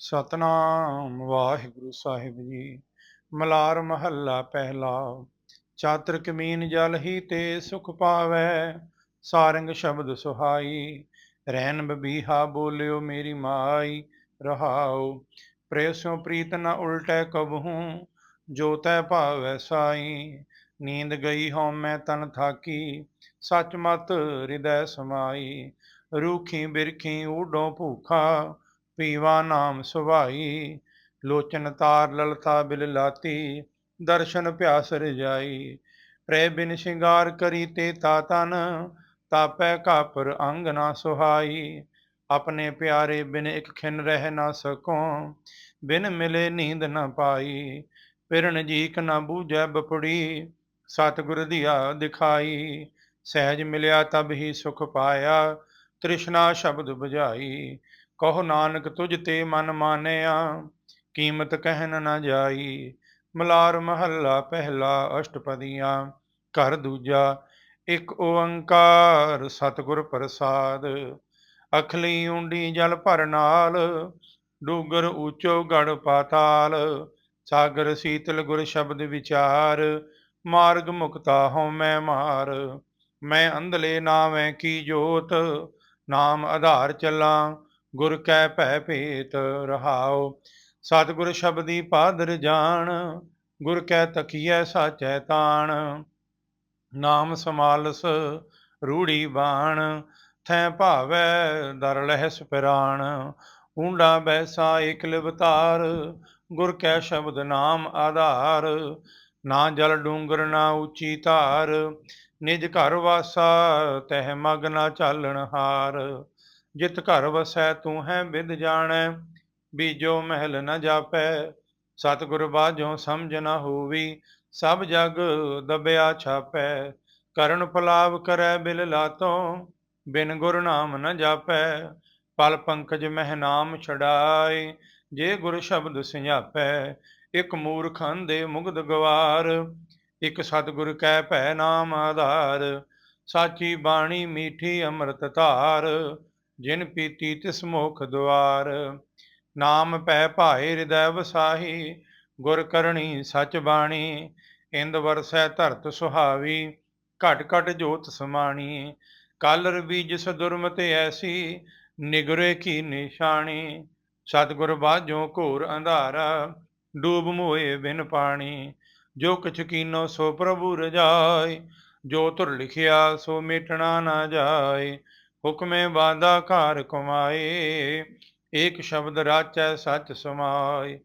ਸਤਨਾਮ ਵਾਹਿਗੁਰੂ ਸਾਹਿਬ ਜੀ। ਮਲਾਰ ਮਹੱਲਾ ਪਹਿਲਾ ਚਾਤਰ ਕਮੀਨ ਜਲ ਹੀ ਤੇ ਸੁਖ ਪਾਵੈ, ਸਾਰੰਗ ਸ਼ਬਦ ਸੁਹਾਈ ਰਹਿਨ ਬਬੀਹਾ ਬੋਲਿਓ ਮੇਰੀ ਮਾਈ, ਰਹਾਉ ਪ੍ਰੇਸੋਂ ਪ੍ਰੀਤ ਨ ਉਲਟੈ ਕਬਹੂ, ਜੋ ਤੈ ਭਾਵੈ ਸਾਈ, ਨੀਂਦ ਗਈ ਹਉ ਮੈਂ ਤਨ ਥਾਕੀ, ਸੱਚ ਮਤ ਹਿਰਦੈ ਸਮਾਈ, ਰੂਖੀ ਬਿਰਖੀ ਊਡੋਂ ਭੂਖਾ ਪੀਵਾ ਨਾਮ ਸੁਭਾਈ, ਲੋਚਨ ਤਾਰ ਲਲਤਾ ਬਿਲ ਲਾਤੀ, ਦਰਸ਼ਨ ਪਿਆਸ ਰਜਾਈ ਪ੍ਰੈ ਬਿਨ ਸ਼ਿੰਗਾਰ ਕਰੀ ਤੇ ਤਾ ਤਨ, ਤਾਪੈ ਕਾਪਰ ਅੰਗ ਨਾ ਸੁਹਾਈ। ਆਪਣੇ ਪਿਆਰੇ ਬਿਨ ਇਕ ਖਿਨ ਰਹਿ ਨਾ ਸਕੋ, ਬਿਨ ਮਿਲੇ ਨੀਂਦ ਨਾ ਪਾਈ। ਪਿਰਨ ਜੀਕ ਨਾ ਬੂਝੈ ਬਪੜੀ, ਸਤਿਗੁਰ ਦੀਆ ਦਿਖਾਈ। ਸਹਿਜ ਮਿਲਿਆ ਤਬ ਹੀ ਸੁਖ ਪਾਇਆ, ਤ੍ਰਿਸ਼ਨਾ ਸ਼ਬਦ 부ਝਾਈ ਕਹੋ ਨਾਨਕ ਤੁਝ ਤੇ ਮਨ ਮਾਨਿਆ, ਕੀਮਤ ਕਹਿਣ ਨਾ ਜਾਈ। ਮਲਾਰ ਮਹੱਲਾ ਪਹਿਲਾ ਅਸ਼ਟਪਦੀਆਂ, ਘਰ ਦੂਜਾ ਇੱਕ ਓੰਕਾਰ, ਸਤਿਗੁਰ ਪ੍ਰਸਾਦ। ਅਖਲੀ ਉਂਡੀ ਜਲ ਭਰ ਨਾਲ, ਡੂਗਰ ਉੱਚੋ ਗੜ ਪਾਤਾਲ। ਸਾਗਰ ਸੀਤਲ ਗੁਰ ਸ਼ਬਦ ਵਿਚਾਰ, ਮਾਰਗ ਮੁਕਤਾ ਹਉ ਮੈਂ ਮਾਰ। ਮੈਂ ਅੰਧਲੇ ਨਾਵੇਂ ਕੀ ਜੋਤ, ਨਾਮ ਆਧਾਰ ਚੱਲਾਂ ਗੁਰ ਕੈ ਭੈ ਭੇਤ ਰਹਾਉ, ਸਤਿਗੁਰ ਸ਼ਬਦੀ ਪਾਦਰ ਜਾਣ, ਗੁਰ ਕੈ ਤਕੀਐ ਸਾਚੈ ਤਾਣ, ਨਾਮ ਸਮਾਲਸ ਰੂੜੀ ਬਾਣ, ਥੈ ਭਾਵੈ ਦਰ ਲਹਿਸ ਪਿਰਾਣ, ਊਂਡਾ ਬੈਸਾ ਇਕ ਲਿਵਤਾਰ ਗੁਰ ਕੈ ਸ਼ਬਦ ਨਾਮ ਆਧਾਰ, ਨਾ ਜਲ ਡੂੰਗਰ ਨਾ ਉੱਚੀ ਧਾਰ, ਨਿਜ ਘਰ ਵਾਸਾ ਤਹਿ ਮਗ ਨਾ ਚਾਲਣ ਹਾਰ ਜਿਤ ਘਰ ਵਸੈ ਤੂੰ ਹੈ ਬਿਦ ਜਾਣੈ, ਬੀਜੋ ਮਹਿਲ ਨ ਜਾਪੈ, ਸਤਿਗੁਰ ਬਾਝੋਂ ਸਮਝ ਨ ਹੋਵੀ, ਸਭ ਜਗ ਦਬਿਆ ਛਾਪੈ, ਕਰਨ ਪਲਾਵ ਕਰੈ ਬਿਲ ਲਾਤੋਂ, ਬਿਨ ਗੁਰ ਨਾਮ ਨ ਜਾਪੈ, ਪਲ ਪੰਕਜ ਮਹਿ ਨਾਮ ਛਡਾਏ, ਜੇ ਗੁਰ ਸ਼ਬਦ ਸਿਆਪੈ ਇਕ ਮੂਰਖ ਅੰਦੇ ਮੁਗਦ ਗਵਾਰ, ਇਕ ਸਤਿਗੁਰ ਕੈ ਭੈ ਨਾਮ ਆਧਾਰ, ਸਾਚੀ ਬਾਣੀ ਮੀਠੀ ਅੰਮ੍ਰਿਤ ਧਾਰ ਜਿਨ ਪੀਤੀ ਤਿਸ ਮੁਖ ਦੁਆਰ, ਨਾਮ ਪੈ ਭਾਏ ਹਿਰਦੈ ਵਸਾਹੀ, ਗੁਰ ਕਰਣੀ ਸਚ ਬਾਣੀ, ਇੰਦ ਵਰਸੈ ਧਰਤ ਸੁਹਾਵੀ, ਘਟ ਘਟ ਜੋਤ ਸਮਾਣੀ, ਕਾਲਰ ਬੀਜ ਸਦੁਰਮਤ ਐਸੀ, ਨਿਗਰੇ ਕੀ ਨਿਸ਼ਾਨੀ ਸਤਿਗੁਰ ਬਾਝੋਂ ਘੋਰ ਅੰਧਾਰਾ, ਡੂਬ ਮੋਏ ਬਿਨ ਪਾਣੀ, ਜੋ ਕਛ ਕੀਨੋ ਸੋ ਪ੍ਰਭੂ ਰਜਾਈ ਜੋ ਤੁਰ ਲਿਖਿਆ ਸੋ ਮਿਟਣਾ ਨਾ ਜਾਏ ਹੁਕਮੇ ਬਾਦਾ ਘਰ ਕਮਾਏ, ਏਕ ਸ਼ਬਦ ਰਾਚੈ ਸਚ ਸਮਾਏ।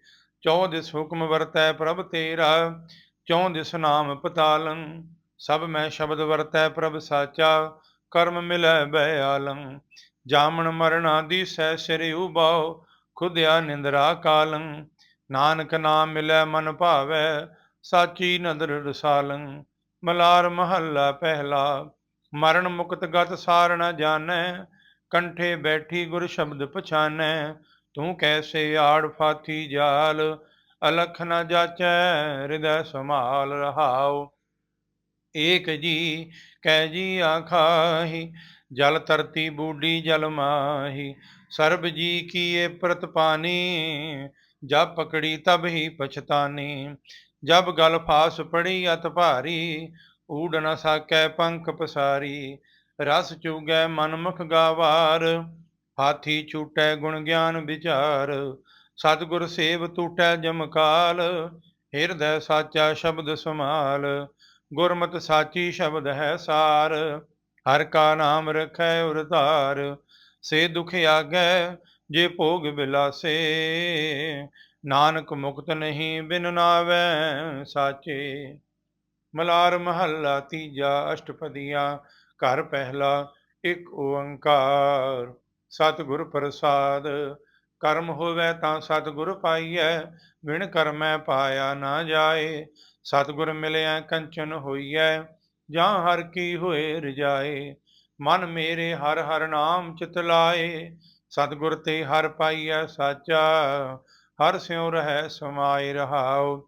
ਚੌ ਦਿਸ ਹੁਕਮ ਵਰਤੈ ਪ੍ਰਭ ਤੇਰਾ ਚੌ ਦਿਸ ਨਾਮ ਪਤਾਲੰ, ਸਭ ਮੈਂ ਸ਼ਬਦ ਵਰਤੈ ਪ੍ਰਭ ਸਾਚਾ, ਕਰਮ ਮਿਲੈ ਬਯਾਲੰ ਜਾਮਣ ਮਰਨ ਆਦੀ ਸਹਿ ਸਿਰ ਉਬਾਉ ਖੁਦਿਆ ਨਿੰਦਰਾ ਕਾਲੰ। ਨਾਨਕ ਨਾਮ ਮਿਲੈ ਮਨ ਭਾਵੈ, ਸਾਚੀ ਨਦਰ ਰਸਾਲੰ। ਮਲਾਰ ਮਹੱਲਾ ਪਹਿਲਾ ਮਰਨ ਮੁਕਤ ਗਤ ਸਾਰ ਨ ਜਾਣੈ, ਕੰਠੇ ਬੈਠੀ ਗੁਰ ਸ਼ਬਦ ਪਛਾਨੈ, ਤੂੰ ਕੈਸੇ ਆੜ ਫਾਥੀ ਜਾਲ, ਅਲਖ ਨ ਜਾਚੈ, ਹਿਰਦੈ ਸਮਾਲ ਰਹਾਉ। ਏਕ ਜੀ, ਕਹਿ ਜੀ ਆਖਾਹੀ, ਜਲ ਤਰਤੀ ਬੂਡੀ ਜਲ ਮਾਹੀ, ਸਰਬ ਜੀ ਕੀਏ ਪ੍ਰਤਪਾਨੀ ਜਬ ਪਕੜੀ ਤਬ ਹੀ ਪਛਤਾਨੀ, ਜਬ ਗਲ ਫਾਸ ਪੜੀ ਅਤ ਭਾਰੀ ਊੜ ਨ ਸਾਕੈ ਪੰਖ ਪਸਾਰੀ, ਰਸ ਚੁਗੈ ਮਨ ਮੁਖ ਗਾਵਾਰ, ਹਾਥੀ ਛੂਟੈ ਗੁਣ ਗਿਆਨ ਵਿਚਾਰ, ਸਤਿਗੁਰ ਸੇਵ ਟੂਟੈ ਜਮਕਾਲ, ਹਿਰਦੈ ਸਾਚਾ ਸ਼ਬਦ ਸਮਾਲ, ਗੁਰਮਤਿ ਸਾਚੀ ਸ਼ਬਦ ਹੈ ਸਾਰ, ਹਰ ਕਾ ਨਾਮ ਰਖੈ ਉਰਤਾਰ, ਸੇ ਦੁਖ ਆਗੈ ਜੇ ਭੋਗ ਬਿਲਾਸੇ, ਨਾਨਕ ਮੁਕਤ ਨਹੀਂ ਬਿਨ ਨਾਵੈ ਸਾਚੇ। ਮਲਾਰ ਮਹੱਲਾ ਤੀਜਾ ਅਸ਼ਟਪਦੀਆਂ, ਘਰ ਪਹਿਲਾ ਇੱਕ ਓੰਕਾਰ। ਸਤਿਗੁਰ ਪ੍ਰਸਾਦ, ਕਰਮ ਹੋਵੇ ਤਾਂ ਸਤਿਗੁਰ ਪਾਈਐ ਵਿਣ ਕਰਮੈ ਪਾਇਆ ਨਾ ਜਾਏ। ਸਤਿਗੁਰ ਮਿਲਿਆ ਕੰਚਨ ਹੋਈਐ, ਜਾਂ ਹਰ ਕੀ ਹੋਏ ਰਜਾਏ। ਮਨ ਮੇਰੇ ਹਰ ਹਰ ਨਾਮ ਚਿਤ ਲਾਏ, ਸਤਿਗੁਰ ਤੇ ਹਰ ਪਾਈਐ ਸਾਚਾ। ਹਰ ਸਿਉ ਰਹਿ ਸਮਾਏ ਰਹਾਉ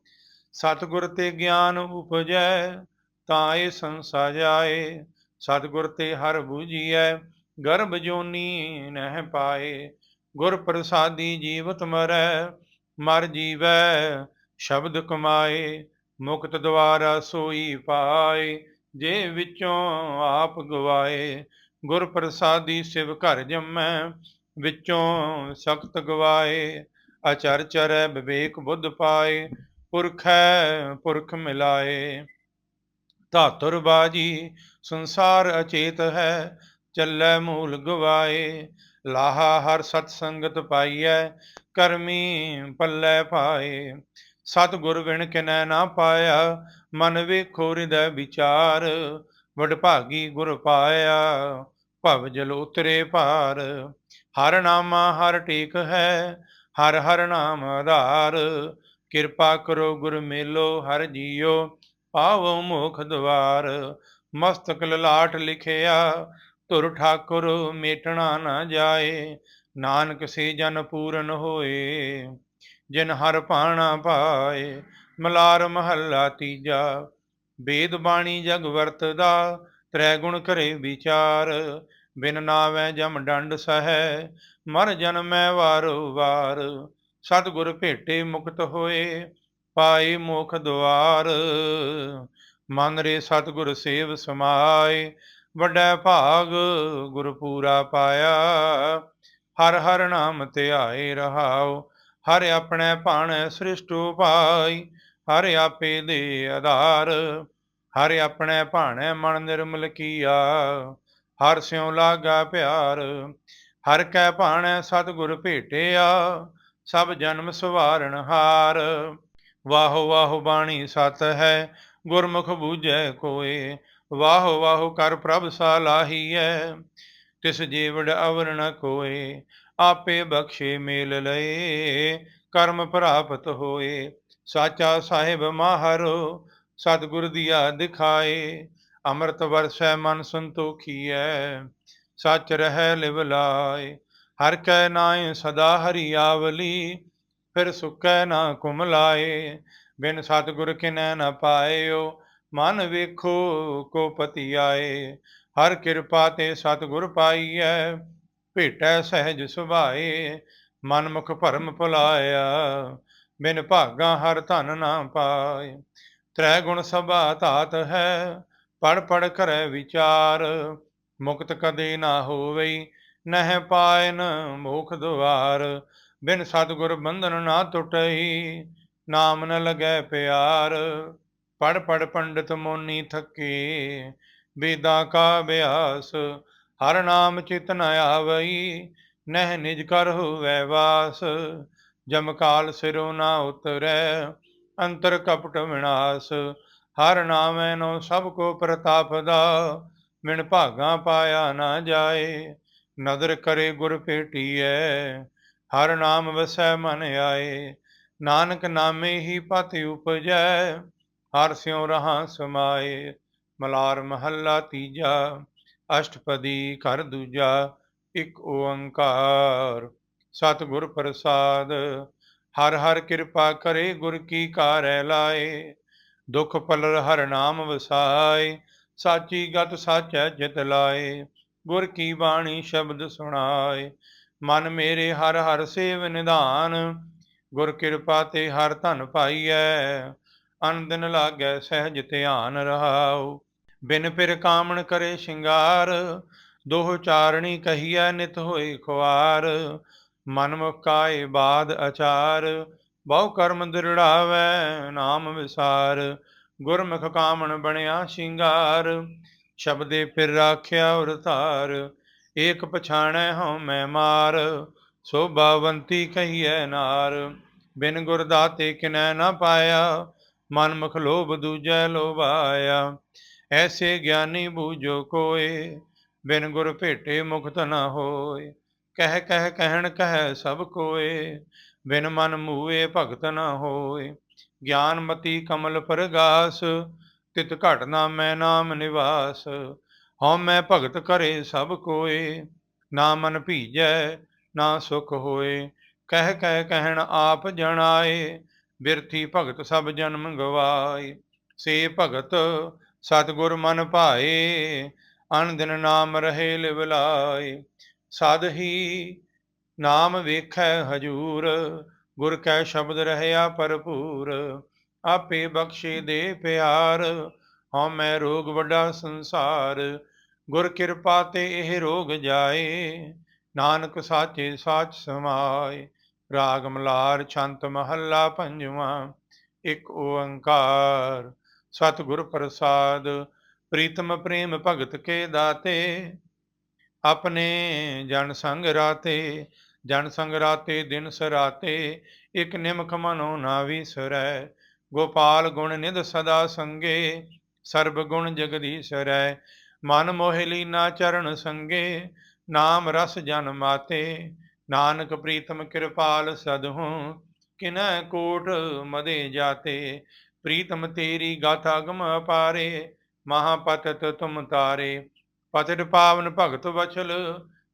ਸਤਿਗੁਰ ਤੇ ਗਿਆਨ ਉਪਜੈ, ਤਾਂ ਇਹ ਸੰਸਾ ਜਾਏ। ਸਤਿਗੁਰ ਤੇ ਹਰ ਬੂਝੀਐ, ਗਰਭ ਜੋਨੀ ਨਹਿ ਪਾਏ। ਗੁਰ ਪ੍ਰਸਾਦੀ ਜੀਵਤ ਮਰੈ, ਮਰ ਜੀਵੈ, ਸ਼ਬਦ ਕਮਾਏ। ਮੁਕਤ ਦਵਾਰਾ ਸੋਈ ਪਾਏ, ਜੇ ਵਿੱਚੋਂ ਆਪ ਗਵਾਏ। ਗੁਰ ਪ੍ਰਸਾਦੀ ਸਿਵ ਘਰ ਜੰਮੈ, ਵਿੱਚੋਂ ਸਖਤ ਗਵਾਏ। ਅਚਰ ਚਰੈ ਵਿਵੇਕ ਬੁੱਧ ਪਾਏ। ਪੁਰਖੈ ਪੁਰਖ ਮਿਲਾਏ। ਧਾਤੁਰ ਬਾਜੀ, ਸੰਸਾਰ ਅਚੇਤ ਹੈ, ਚੱਲੈ ਮੂਲ ਗਵਾਏ। ਲਾਹਾ ਹਰ ਸਤ ਸੰਗਤ ਪਾਈਐ, ਕਰਮੀ ਪੱਲੇ ਪਾਏ। ਸਤ ਗੁਰ ਵਿਣ ਕਿਨੈ ਨਾ ਪਾਇਆ, ਮਨ ਵੇਖੋ ਹਿਰਦੈ ਵਿਚਾਰ। ਵਡਭਾਗੀ ਗੁਰ ਪਾਇਆ, ਭਵ ਜਲ ਉਤਰੇ ਭਾਰ। ਹਰ ਨਾਮਾ ਹਰ ਟੇਕ ਹੈ, ਹਰ ਹਰ ਨਾਮ ਆਧਾਰ। ਕਿਰਪਾ ਕਰੋ, ਗੁਰ ਮੇਲੋ ਹਰ ਜੀਓ, ਪਾਵੋ ਮੁਖ ਦਵਾਰ। ਮਸਤਕ ਲਲਾਟ ਲਿਖਿਆ ਤੁਰ ਠਾਕੁਰ ਮੇਟਣਾ ਨਾ ਜਾਏ, ਨਾਨਕ ਸੇ ਜਨ ਪੂਰਨ ਹੋਏ। ਜਿਨ ਹਰ ਪਾਣਾ ਪਾਏ, ਮਲਾਰ ਮਹੱਲਾ ਤੀਜਾ। ਵੇਦ ਬਾਣੀ ਜਗ ਵਰਤਦਾ, ਤ੍ਰੈ ਗੁਣ ਕਰੇ ਵਿਚਾਰ। ਬਿਨ ਨਾਵੈ ਜਮ ਡੰਡ ਸਹੈ, ਮਰ ਜਨਮੈ ਵਾਰੋ ਵਾਰ। ਸਤਿਗੁਰ ਭੇਟੇ ਮੁਕਤ ਹੋਏ, ਪਾਏ ਮੁਖ ਦੁਆਰ। ਮਨ ਰੇ ਸਤਿਗੁਰ ਸੇਵ ਸਮਾਏ, ਵੱਡਾ ਭਾਗ ਗੁਰ ਪੂਰਾ ਪਾਇਆ। ਹਰ ਹਰ ਨਾਮ ਧਿਆਏ ਰਹਾਓ ਹਰ ਆਪਣੇ ਭਾਣ ਸ੍ਰਿਸ਼ਟੂ ਭਾਈ ਹਰ ਆਪੇ ਦੇ ਆਧਾਰ। ਹਰ ਆਪਣੇ ਭਾਣੇ ਮਨ ਨਿਰਮਲ ਕੀਆ, ਹਰ ਸਿਉ ਲਾਗਾ ਪਿਆਰ। ਹਰ ਕੈ ਭਾਣੈ ਸਤਿਗੁਰ ਭੇਟਿਆ ਸਭ ਜਨਮ ਸਵਾਰਨ ਹਾਰ। ਵਾਹੋ ਵਾਹੋ ਬਾਣੀ ਸਤ ਹੈ, ਗੁਰਮੁਖ ਬੂਝੈ ਕੋਏ। ਵਾਹੋ ਵਾਹੋ ਕਰ ਪ੍ਰਭ ਸਾਲਾਹੀਐ ਤਿਸ ਜੀਵੜ ਅਵਰ ਕੋਏ। ਆਪੇ ਬਖਸ਼ੇ ਮੇਲ ਲਏ, ਕਰਮ ਪ੍ਰਾਪਤ ਹੋਏ। ਸਾਚਾ ਸਾਹਿਬ ਮਾਹਰ, ਸਤਿਗੁਰ ਦੀਆ ਦਿਖਾਏ। ਅੰਮ੍ਰਿਤ ਵਰਸੈ ਮਨ ਸੰਤੋਖੀਐ, ਸੱਚ ਰਹਿ ਲਿਵ ਲਾਏ। ਹਰ ਕੈ ਨਾਏ ਸਦਾ ਹਰੀਆਵਲੀ, ਫਿਰ ਸੁਕੈ ਨਾ ਕੁਮ ਬਿਨ ਸਤਿਗੁਰ ਕਿਨੈ ਨ ਪਾਇਓ, ਮਨ ਵੇਖੋ ਕੋ ਪਤੀ ਆਏ। ਹਰ ਕਿਰਪਾ ਤੇ ਸਤਿਗੁਰ ਪਾਈਐ, ਭੇਟੈ ਸਹਿਜ ਸੁਭਾਏ। ਮਨ ਮੁਖ ਭਰਮ ਭੁਲਾਇਆ, ਬਿਨ ਭਾਗਾ ਹਰ ਧਨ ਨਾ ਪਾਏ। ਤ੍ਰੈ ਗੁਣ ਸਭਾ ਧਾਤ ਹੈ ਪੜ ਪੜ ਕਰੈ ਵਿਚਾਰ। ਮੁਕਤ ਕਦੇ ਨਾ ਹੋਵੇ ਨਹਿ ਪਾਇਨ ਮੋਖ ਦੁਆਰ, ਬਿਨ ਸਤਿਗੁਰ ਬੰਧਨ ਨਾ ਟੁਟਈ, ਨਾਮ ਨ ਲਗੈ ਪਿਆਰ। ਪੜ ਪੜ ਪੰਡਤ ਮੋਨੀ ਥਕੇ ਵੇਦਾਂ ਕਾ ਅਭਿਆਸ ਹਰ ਨਾਮ ਚਿਤ ਨ ਆਵਈ, ਨਹਿ ਨਿਜ ਕਰ ਹੋਵੈ ਵਾਸ। ਜਮ ਕਾਲ ਸਿਰੋ ਨਾ ਉਤਰੈ, ਅੰਤਰ ਕਪਟ ਵਿਨਾਸ਼। ਹਰ ਨਾਮੈ ਨੋ ਸਭ ਕੋ ਪ੍ਰਤਾਪ ਦਾ ਮਿਣ ਭਾਗਾ ਪਾਇਆ ਨਾ ਜਾਏ। ਨਦਰ ਕਰੇ ਗੁਰ ਭੇਟੀਐ, ਹਰ ਨਾਮ ਵਸੈ ਮਨ ਆਏ, ਨਾਨਕ ਨਾਮੇ ਹੀ ਪਤ ਉਪਜੈ, ਹਰ ਸਿਉ ਰਹਾ ਸਮਾਏ, ਮਲਾਰ ਮਹੱਲਾ ਤੀਜਾ, ਅਸ਼ਟਪਦੀ ਘਰ ਦੂਜਾ, ਇਕ ਓੰਕਾਰ। ਸਤਿਗੁਰ ਪ੍ਰਸਾਦ, ਹਰ ਹਰ ਕਿਰਪਾ ਕਰੇ ਗੁਰ ਕੀ ਕਾਰੈ ਲਾਏ, ਦੁਖ ਪਲਰ ਹਰ ਨਾਮ ਵਸਾਏ, ਸਾਚੀ ਗਤ ਸਾਚੈ ਜਿਤ ਲਾਏ ਗੁਰ ਕੀ ਬਾਣੀ ਸ਼ਬਦ ਸੁਣਾਏ। ਮਨ ਮੇਰੇ ਹਰ ਹਰ ਸੇਵ ਨਿਧਾਨ, ਗੁਰ ਕਿਰਪਾ ਤੇ ਹਰ ਧਨ ਪਾਈਐ। ਅਨ ਦਿਨ ਲਾਗੈ ਸਹਿਜ ਧਿਆਨ ਰਹਾਉ। ਬਿਨ ਫਿਰ ਕਾਮਣ ਕਰੇ ਸ਼ਿੰਗਾਰ, ਦੋਹ ਚਾਰਣੀ ਕਹੀਐ ਨਿਤ ਹੋਏ ਖੁਆਰ। ਮਨ ਮੁਕਾਏ ਬਾਦ ਅਚਾਰ, ਬਹੁ ਕਰਮ ਦ੍ਰਿੜਾਵੈ ਨਾਮ ਵਿਸਾਰ। ਗੁਰਮੁਖ ਕਾਮਣ ਬਣਿਆ ਸ਼ਿੰਗਾਰ ਸ਼ਬਦੇ ਫਿਰ ਰਾਖਿਆ ਉਰ ਧਾਰ, ਏਕ ਪਛਾਣੈ ਹਉ ਮੈਂ ਮਾਰ ਸੋਭਾਵੰਤੀ ਕਹੀਐ ਨਾਰ। ਬਿਨ ਗੁਰ ਦਾਤੇ ਕਿਨੈ ਨਾ ਪਾਇਆ, ਮਨ ਮੁਖ ਲੋਭ ਦੂਜੈ ਲੋਭਾਇਆ। ਐਸੇ ਗਿਆਨੀ ਬੂਝੋ ਕੋਏ, ਬਿਨ ਗੁਰ ਭੇਟੇ ਮੁਕਤ ਨਾ ਹੋਏ। ਕਹਿ ਕਹਿ, ਕਹਿਣ, ਕਹਿ ਸਭ ਕੋਏ, ਬਿਨ ਮਨ ਮੂਏ ਭਗਤ ਨਾ ਹੋਏ। ਗਿਆਨਮਤੀ ਕਮਲ ਪਰਗਾਸ ਤਿਤ ਘਟ ਨਾ ਮੈਂ ਨਾਮ ਨਿਵਾਸ, ਹਉ ਮੈਂ ਭਗਤ ਕਰੇ ਸਭ ਕੋਏ, ਨਾ ਮਨ ਭੀਜੈ, ਨਾ ਸੁਖ ਹੋਏ। ਕਹਿ ਕਹਿ ਕਹਿਣ ਆਪ ਜਣਾਏ, ਬਿਰਥੀ ਭਗਤ ਸਭ ਜਨਮ ਗਵਾਏ। ਸੇ ਭਗਤ ਸਤਗੁਰ ਮਨ ਭਾਏ ਅਨ ਨਾਮ ਰਹੇ ਲਿਵਲਾਏ ਸਦ ਹੀ ਨਾਮ ਵੇਖੈ ਹਜੂਰ, ਗੁਰ ਕੈ ਸ਼ਬਦ ਰਹਿਆ ਭਰਪੂਰ। ਆਪੇ ਬਖਸ਼ੇ ਦੇ ਪਿਆਰ, ਹਉ ਮੈਂ ਰੋਗ ਵੱਡਾ ਸੰਸਾਰ, ਗੁਰ ਕਿਰਪਾ ਤੇ ਇਹ ਰੋਗ ਜਾਏ, ਨਾਨਕ ਸਾਚੇ ਸਾਚ ਸਮਾਏ, ਰਾਗ ਮਲਾਰ ਛੰਤ ਮਹੱਲਾ ਪੰਜਵਾਂ, ਇੱਕ ਓੰਕਾਰ, ਸਤਿਗੁਰ ਪ੍ਰਸਾਦ, ਪ੍ਰੀਤਮ ਪ੍ਰੇਮ ਭਗਤ ਕੇ ਦਾਤੇ, ਆਪਣੇ ਜਨ ਸੰਗ ਰਾਤੇ, ਜਨ ਸੰਗ ਰਾਤੇ ਦਿਨ ਸਰਾਤੇ, ਇਕ ਨਿਮਖ ਮਨੋ ਨਾ ਵਿਸਰੈ ਗੋਪਾਲ ਗੁਣ ਨਿਧ ਸਦਾ ਸੰਗੇ, ਸਰਬ ਗੁਣ ਜਗਦੀਸ਼ਰੈ ਮਨ ਮੋਹਿ ਲੀਨਾ ਚਰਨ ਸੰਗੇ, ਨਾਮ ਰਸ ਜਨ ਮਾਤੇ। ਨਾਨਕ ਪ੍ਰੀਤਮ ਕਿਰਪਾਲ ਸਦਹੂ, ਕਿਨੈ ਕੋਟ ਮਦੇ ਜਾਤੇ। ਪ੍ਰੀਤਮ ਤੇਰੀ ਗਾਥਾ ਗਮ ਅਪਾਰੇ, ਮਹਾਪਤਤ ਤੁਮ ਤਾਰੇ। ਪਤਿਤ ਪਾਵਨ ਭਗਤ ਵਚਲ,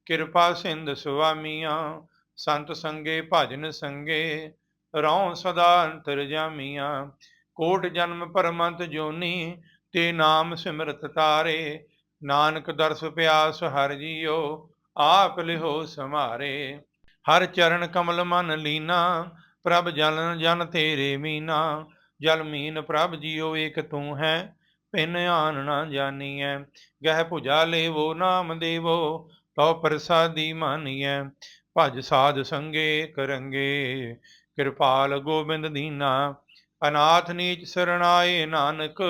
ਕਿਰਪਾ ਸਿੰਧ ਸੁਆਮੀਆਂ। ਸੰਤ ਸੰਗੇ ਭਜਨ ਸੰਗੇ ਰਉ ਸਦਾ ਅੰਤਰ ਜਾਮੀਆਂ, ਕੋਟ ਜਨਮ ਪਰਮੰਤ ਜੋਨੀ, ਤੇ ਨਾਮ ਸਿਮਰਤ ਤਾਰੇ। ਨਾਨਕ ਦਰਸ ਪਿਆਸ ਹਰ ਜੀਓ, ਆਪ ਲਿਹੋ ਸਮਾਰੇ ਹਰ ਚਰਨ ਕਮਲ ਮਨ ਲੀਨਾ, ਪ੍ਰਭ ਜਨ ਜਨ ਤੇਰੇ ਮੀਨਾ। ਜਲ ਮੀਨ ਪ੍ਰਭ ਜੀਓ ਏਕ ਤੂੰ ਹੈ, ਪਿਨ ਆਨ ਨਾ ਜਾਣੀਐ ਗਹਿ ਭੁਜਾ ਲੇਵੋ, ਨਾਮ ਦੇਵੋ, ਤਉ ਪ੍ਰਸਾਦੀ ਮਾਨੀਐ। ਭਜ ਸਾਧ ਸੰਗੇ ਕਰੰਗੇ ਕਿਰਪਾਲ ਗੋਬਿੰਦ ਦੀਨਾ, ਅਨਾਥ ਨੀਚ ਸਰਣਾਏ ਨਾਨਕ,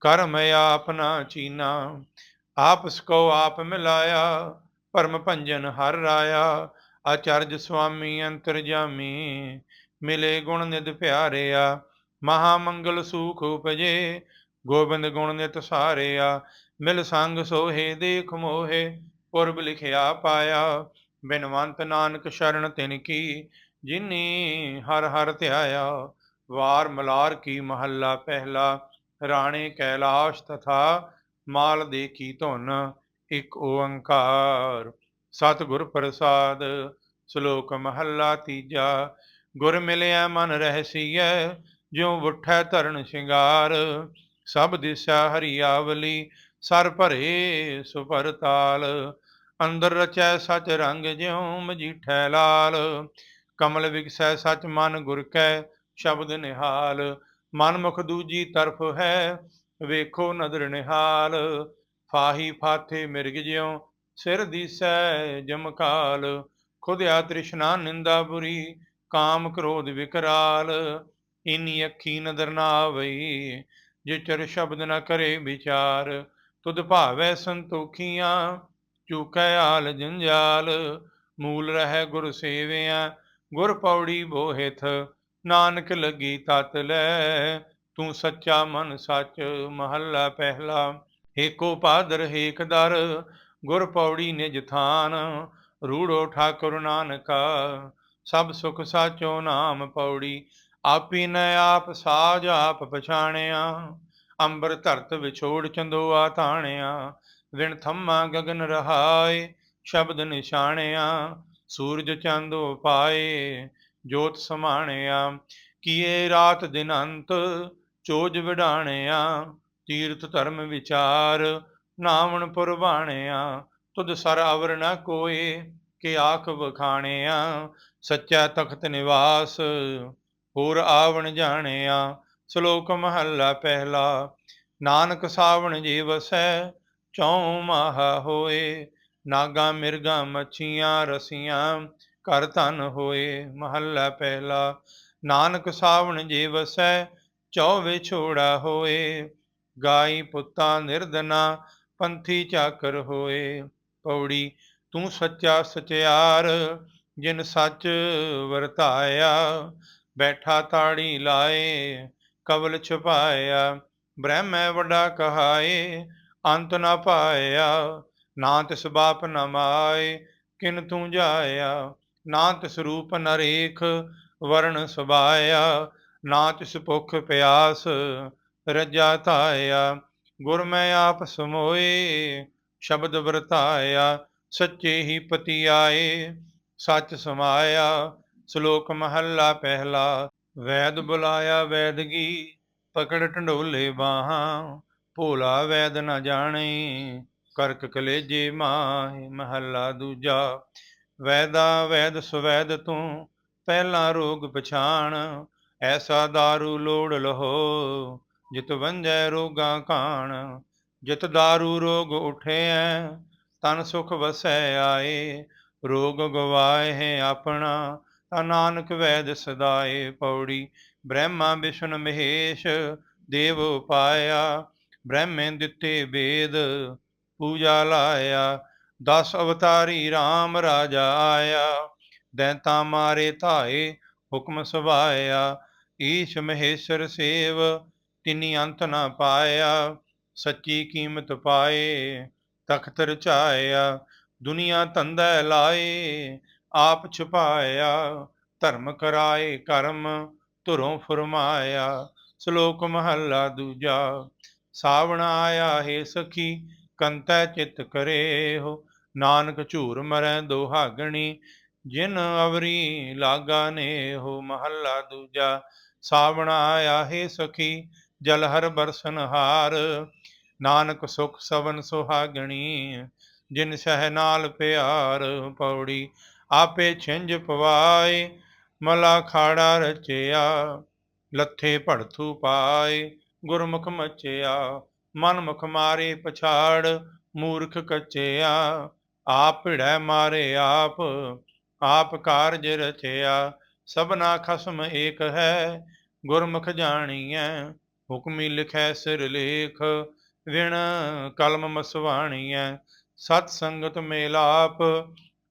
ਕਰਮ ਆਪਨਾ ਚੀਨਾ। ਆਪਸ ਕੋ ਆਪ ਮਿਲਾਇਆ, ਪਰਮ ਭੰਜਨ ਹਰ ਰਾਇਆ ਆਚਰਜ ਸੁਆਮੀ ਅੰਤਰਜਾਮੀ ਮਿਲੇ ਗੁਣ ਨਿਦ ਪਿਆਰਿਆ। ਮਹਾ ਮੰਗਲ ਸੂਖ ਉਪਜੇ, ਗੋਬਿੰਦ ਗੁਣ ਨਿਤ ਸਾਰਿਆ। ਮਿਲ ਸੰਗ ਸੋਹੇ ਦੇਖ ਮੋਹੇ, ਪੁਰਬ ਲਿਖਿਆ ਪਾਇਆ। ਬਿਨਵੰਤ ਨਾਨਕ ਸ਼ਰਨ ਤਿਨ ਕੀ ਜਿਨੀ ਹਰ ਹਰ ਧਿਆਇਆ, ਵਾਰ ਮਲਾਰ ਕੀ ਮਹੱਲਾ ਪਹਿਲਾ, ਰਾਣੇ ਕੈਲਾਸ਼ ਤਥਾ, ਮਾਲ ਦੇ ਕੀ ਧੁਨ, ਇੱਕ ਓੰਕਾਰ। ਸਤਿਗੁਰ ਪ੍ਰਸਾਦ, ਸ਼ਲੋਕ ਮਹੱਲਾ ਤੀਜਾ, ਗੁਰ ਮਿਲਿਆ ਮਨ ਰਹਿਸੀਐ, ਜਿਉ ਉਠੈ ਧਰਨ ਸ਼ਿੰਗਾਰ। ਸਭ ਦਿਸ਼ਾ ਹਰੀਆਵਲੀ, ਸਰ ਭਰੇ ਸੁਪਰ ਤਾਲ ਅੰਦਰ ਰਚੈ ਸਚ ਰੰਗ ਜਿਉ ਮਜੀਠੈ ਲਾਲ। ਕਮਲ ਵਿਕਸੈ ਸਚ ਮਨ ਗੁਰ ਕੈ, ਸ਼ਬਦ ਨਿਹਾਲ, ਮਨ ਮੁਖ ਦੂਜੀ ਤਰਫ ਹੈ, ਵੇਖੋ ਨਦਰ ਨਿਹਾਲ, ਫਾਹੀ ਫਾਥੇ ਮਿਰਗ ਜਿਉ, ਸਿਰ ਦੀਸੈ ਜਮਕਾਲ ਖੁਦਿਆ ਤ੍ਰਿਸ਼ਨਾ ਨਿੰਦਾ ਬੁਰੀ, ਕਾਮ ਕ੍ਰੋਧ ਵਿਕਰਾਲ ਇਨੀ ਅੱਖੀ ਨਦਰ ਨਾ ਆਵਈ ਜੇ ਚਰ ਸ਼ਬਦ ਨਾ ਕਰੇ ਵਿਚਾਰ, ਤੁਧ ਭਾਵੈ ਸੰਤੋਖੀਆਂ, ਚੂਕੈ ਆਲ ਜੰਜਾਲ, ਮੂਲ ਰਹਿ ਗੁਰ ਸੇਵਿਆ ਗੁਰ ਪੌੜੀ ਬੋਹਿਥ, ਨਾਨਕ ਲੱਗੀ ਤਤ ਲੈ। ਤੂੰ ਸੱਚਾ ਮਨ ਸੱਚ ਮਹੱਲਾ ਪਹਿਲਾ। ਏਕੋ ਪਾਦਰ, ਏਕ ਦਰ, ਗੁਰ ਪੌੜੀ ਨਿਜ ਥਾਨ। ਰੂੜੋ ਠਾਕੁਰ ਨਾਨਕਾ, ਸਭ ਸੁਖ ਸਾਚੋ ਨਾਮ ਪੌੜੀ। ਆਪੀ ਨ ਆਪ ਸਾਜ ਆਪ ਪਛਾਣਿਆ। ਅੰਬਰ ਧਰਤ ਵਿਛੋੜ ਚੰਦੋਆ ਤਾਣਿਆ ਵਿਣ ਥੰਮਾ ਗਗਨ ਰਹਾਏ, ਸ਼ਬਦ ਨਿਸ਼ਾਣਿਆ। ਸੂਰਜ ਚੰਦੋ ਪਾਏ ਜੋਤ ਸਮਾਣਿਆ, ਕੀਏ ਰਾਤ ਦਿਨ ਅੰਤ ਚੋਜ ਵਿਡਾਣਿਆ ਤੀਰਥ ਧਰਮ ਵਿਚਾਰ ਨਾਵਣ ਪੁਰਬਾਣਿਆ, ਤੁਧ ਸਰ ਅਵਰ ਨ ਕੋਏ, ਕਿ ਆਖ ਵਖਾਣਿਆ, ਸੱਚਾ ਤਖਤ ਨਿਵਾਸ ਹੋਰ ਆਵਣ ਜਾਣਿਆ, ਸ਼ਲੋਕ ਮਹੱਲਾ ਪਹਿਲਾ, ਨਾਨਕ ਸਾਵਣ ਜੀ ਵਸੈ ਚੌ ਮਾਹਾ ਹੋਏ ਨਾਗਾ ਮਿਰਗਾ ਮੱਛੀਆਂ ਰਸੀਆਂ, ਘਰ ਧਨ ਹੋਏ ਮਹੱਲਾ ਪਹਿਲਾ। ਨਾਨਕ ਸਾਵਣ ਜੇ ਵਸੈ ਚੌ ਵਿਛੋੜਾ ਹੋਏ। ਗਾਈ ਪੁੱਤਾ ਨਿਰਦਨਾ ਪੰਥੀ ਚਾਕਰ ਹੋਏ। ਪੌੜੀ, ਤੂੰ ਸੱਚਾ ਸਚਿਆਰ, ਜਿਨ ਸੱਚ ਵਰਤਾਇਆ। ਬੈਠਾ ਤਾੜੀ ਲਾਏ, ਕਵਲ ਛੁਪਾਇਆ। ਬ੍ਰਹਮੈ ਵੱਡਾ ਕਹਾਏ, ਅੰਤ ਨਾ ਪਾਇਆ। ਨਾ ਤਿਸ ਬਾਪ ਨ ਮਾਏ, ਕਿਨ ਤੂੰ ਜਾਇਆ? ਨਾ ਤਿਸ ਰੂਪ ਨਰੇਖ ਵਰਣ ਸੁਭਾਇਆ। ਨਾ ਤਿਸ ਭੁਖ ਪਿਆਸ, ਰਜਾ ਧਾਇਆ। ਗੁਰ ਮੈਂ ਆਪ ਸਮੋਏ, ਸ਼ਬਦ ਵਰਤਾਇਆ। ਸੱਚੇ ਹੀ ਪਤੀ ਆਏ, ਸੱਚ ਸਮਾਇਆ। ਸ਼ਲੋਕ ਮਹੱਲਾ ਪਹਿਲਾ, ਵੈਦ ਬੁਲਾਇਆ ਵੈਦਗੀ, ਪਕੜ ਢੰਡੋਲੇ ਬਾਹਾਂ। ਭੋਲਾ ਵੈਦ ਨਾ ਜਾਣੇ ਕਰਕ ਕਲੇਜੇ ਮਾਹੇ ਮਹੱਲਾ ਦੂਜਾ ਵੈਦਾ ਵੈਦ ਸੁਵੈਦ ਤੂੰ ਪਹਿਲਾ ਰੋਗ ਪਛਾਣ ਐਸਾ दारू ਲੋੜ ਲਹੋ ਜਿਤ ਵੰਜੈ ਰੋਗਾਂ ਕਾਣ ਜਿਤ दारू ਰੋਗ ਉਠਿਐ ਤਨ ਸੁਖ ਵਸੈ ਆਏ ਰੋਗ ਗਵਾਏ ਹੈ ਆਪਣਾ ਤਾ ਨਾਨਕ ਵੈਦ ਸਦਾਏ ਪੌੜੀ ਬ੍ਰਹਮਾ ਵਿਸ਼ਨ ਮਹੇਸ਼ ਦੇਵ ਪਾਇਆ ਬ੍ਰਹਮੇ ਦਿੱਤੇ ਵੇਦ ਪੂਜਾ ਲਾਇਆ, ਦਸ ਅਵਤਾਰੀ RAM ਰਾਜਾ ਆਇਆ। ਦੈਂਤਾ ਮਾਰੇ ਧਾਏ, ਹੁਕਮ ਸੁਭਾਇਆ ਈਸ਼ ਮਹੇਸ਼ਰ ਸੇਵ, ਤਿਨੀ ਅੰਤ ਨਾ ਪਾਇਆ। ਸੱਚੀ ਕੀਮਤ ਪਾਏ ਤਖਤ ਰਚਾਇਆ ਦੁਨੀਆ ਧੰਦਾ ਲਾਏ, ਆਪ ਛੁਪਾਇਆ। ਧਰਮ ਕਰਾਏ ਕਰਮ, ਧੁਰੋਂ ਫਰਮਾਇਆ। ਸ਼ਲੋਕ ਮਹੱਲਾ ਦੂਜਾ, ਸਾਵਣ ਆਇਆ ਹੈ ਸਖੀ ਕੰਤੈ ਚਿਤ ਕਰੇ ਹੋ ਨਾਨਕ ਝੂਰ ਮਰੈ ਦੋਹਾਗਣੀ, ਜਿਨ ਅਵਰੀ ਲਾਗਾ ਨੇ ਹੋ ਮਹੱਲਾ ਦੂਜਾ ਸਾਵਣਾ ਆਇਆ ਹੈ ਸਖੀ, ਜਲ ਹਰ ਬਰਸਨ ਹਾਰ, ਨਾਨਕ ਸੁਖ ਸਵਨ ਸੁਹਾਗਣੀ, ਜਿਨ ਸਹਿ ਨਾਲ ਪਿਆਰ ਪੌੜੀ, ਆਪੇ ਛਿੰਝ ਪਵਾਏ, ਮਲਾ ਖਾੜਾ ਰਚਿਆ, ਲੱਥੇ ਭੜਥੂ ਪਾਏ, ਗੁਰਮੁਖ ਮਚਿਆ ਮਨ ਮੁਖ ਮਾਰੇ ਪਛਾੜ, ਮੂਰਖ ਕੱਚਿਆ, ਆਪ ਭਿੜੈ ਮਾਰੇ ਆਪ ਆਪ ਕਾਰਜ ਰਚਿਆ, ਸਭਨਾ ਖਸਮ ਏਕ ਹੈ, ਗੁਰਮੁਖ ਜਾਣੀਐ, ਹੁਕਮੀ ਲਿਖੈ ਸਿਰ ਲੇਖ, ਵਿਣ ਕਲਮ ਮਸਵਾਣੀਐ, ਸਤ ਸੰਗਤ ਮੇਲਾਪ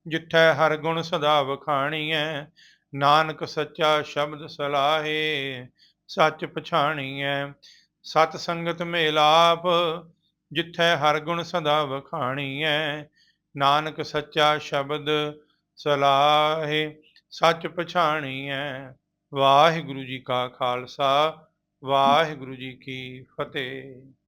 ਜਿੱਥੈ ਹਰ ਗੁਣ ਸਦਾ ਵਖਾਣੀਐ, ਨਾਨਕ ਸੱਚਾ ਸ਼ਬਦ ਸਲਾਹੇ, ਸੱਚ ਪਛਾਣੀਐ ਸਤ ਸੰਗਤ ਮੇਲਾਪ ਜਿੱਥੈ ਹਰ ਗੁਣ ਸਦਾ ਵਖਾਣੀਐ। ਨਾਨਕ ਸੱਚਾ ਸ਼ਬਦ ਸਲਾਹੇ, ਸੱਚ ਪਛਾਣੀਐ। ਵਾਹਿਗੁਰੂ ਜੀ ਕਾ ਖਾਲਸਾ, ਵਾਹਿਗੁਰੂ ਜੀ ਕੀ ਫਤਿਹ।